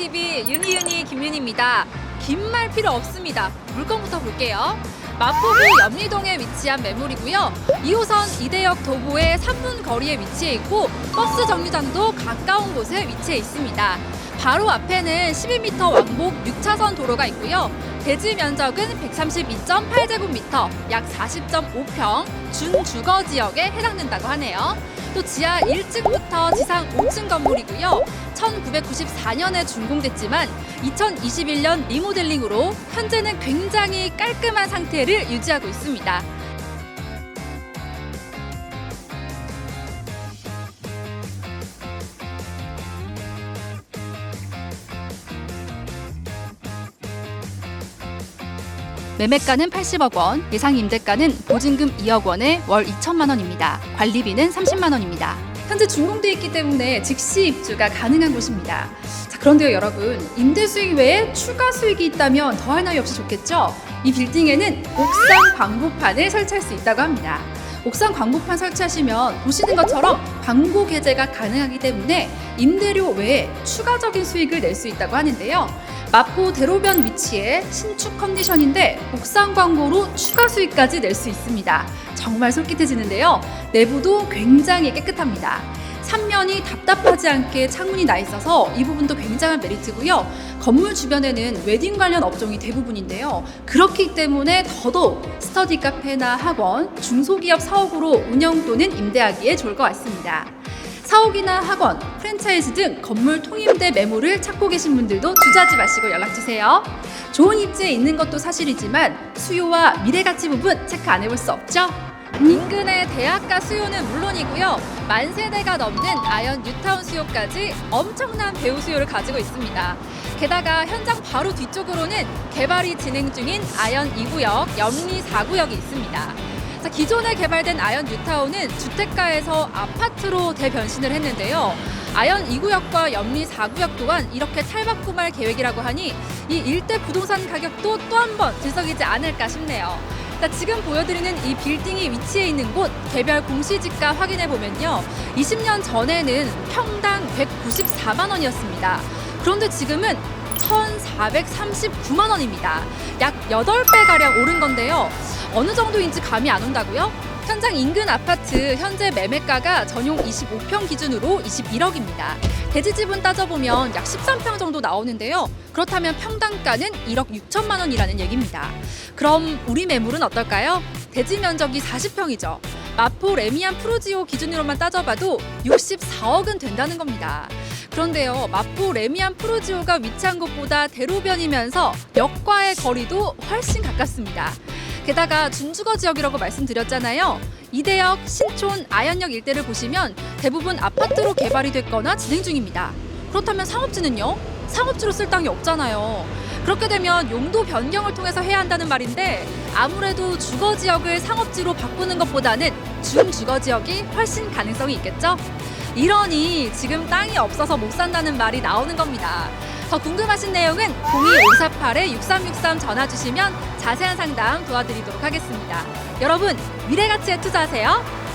TV 유니유니 김윤입니다. 긴 말 필요 없습니다. 물건부터 볼게요. 마포구 염리동에 위치한 매물이고요. 2호선 이대역 도보의 3분 거리에 위치해 있고 버스 정류장도 가까운 곳에 위치해 있습니다. 바로 앞에는 12m 왕복 6차선 도로가 있고요. 대지 면적은 132.8제곱미터, 약 40.5평, 준주거 지역에 해당된다고 하네요. 또 지하 1층부터 지상 5층 건물이고요. 1994년에 준공됐지만 2021년 리모델링으로 현재는 굉장히 깔끔한 상태를 유지하고 있습니다. 매매가는 80억 원, 예상 임대가는 보증금 2억 원에 월 2천만 원입니다. 관리비는 30만 원입니다. 현재 준공돼 있기 때문에 즉시 입주가 가능한 곳입니다. 자, 그런데요, 여러분, 임대 수익 외에 추가 수익이 있다면 더할 나위 없이 좋겠죠? 이 빌딩에는 옥상 광고판을 설치할 수 있다고 합니다. 옥상 광고판 설치하시면 보시는 것처럼 광고 게재가 가능하기 때문에 임대료 외에 추가적인 수익을 낼 수 있다고 하는데요. 마포 대로변 위치에 신축 컨디션인데 옥상 광고로 추가 수익까지 낼 수 있습니다. 정말 솔깃해지는데요. 내부도 굉장히 깨끗합니다. 삼면이 답답하지 않게 창문이 나 있어서 이 부분도 굉장한 메리트고요. 건물 주변에는 웨딩 관련 업종이 대부분인데요. 그렇기 때문에 더더욱 스터디 카페나 학원, 중소기업 사옥으로 운영 또는 임대하기에 좋을 것 같습니다. 사옥이나 학원, 프랜차이즈 등 건물 통임대 매물을 찾고 계신 분들도 주저하지 마시고 연락 주세요. 좋은 입지에 있는 것도 사실이지만 수요와 미래 가치 부분 체크 안 해볼 수 없죠? 인근의 대학가 수요는 물론이고요. 만 세대가 넘는 아현 뉴타운 수요까지 엄청난 배우 수요를 가지고 있습니다. 게다가 현장 바로 뒤쪽으로는 개발이 진행 중인 아현 2구역, 염리 4구역이 있습니다. 자, 기존에 개발된 아현 뉴타운은 주택가에서 아파트로 대변신을 했는데요. 아현 2구역과 염리 4구역 또한 이렇게 탈바꿈할 계획이라고 하니 이 일대 부동산 가격도 또 한 번 들썩이지 않을까 싶네요. 자, 지금 보여드리는 이 빌딩이 위치해 있는 곳 개별 공시지가 확인해 보면요. 20년 전에는 평당 194만 원이었습니다. 그런데 지금은 1,439만 원입니다. 약 8배 가량 오른 건데요. 어느 정도인지 감이 안 온다고요? 현장 인근 아파트 현재 매매가가 전용 25평 기준으로 21억입니다. 대지 지분 따져보면 약 13평 정도 나오는데요. 그렇다면 평당가는 1억 6천만 원이라는 얘기입니다. 그럼 우리 매물은 어떨까요? 대지 면적이 40평이죠. 마포 레미안 프로지오 기준으로만 따져봐도 64억은 된다는 겁니다. 그런데요, 마포 레미안 프로지오가 위치한 곳보다 대로변이면서 역과의 거리도 훨씬 가깝습니다. 게다가 준주거 지역이라고 말씀드렸잖아요. 이대역, 신촌, 아현역 일대를 보시면 대부분 아파트로 개발이 됐거나 진행 중입니다. 그렇다면 상업지는요? 상업지로 쓸 땅이 없잖아요. 그렇게 되면 용도 변경을 통해서 해야 한다는 말인데 아무래도 주거 지역을 상업지로 바꾸는 것보다는 준주거 지역이 훨씬 가능성이 있겠죠? 이러니 지금 땅이 없어서 못 산다는 말이 나오는 겁니다. 더 궁금하신 내용은 02548-6363 전화 주시면 자세한 상담 도와드리도록 하겠습니다. 여러분, 미래 가치에 투자하세요.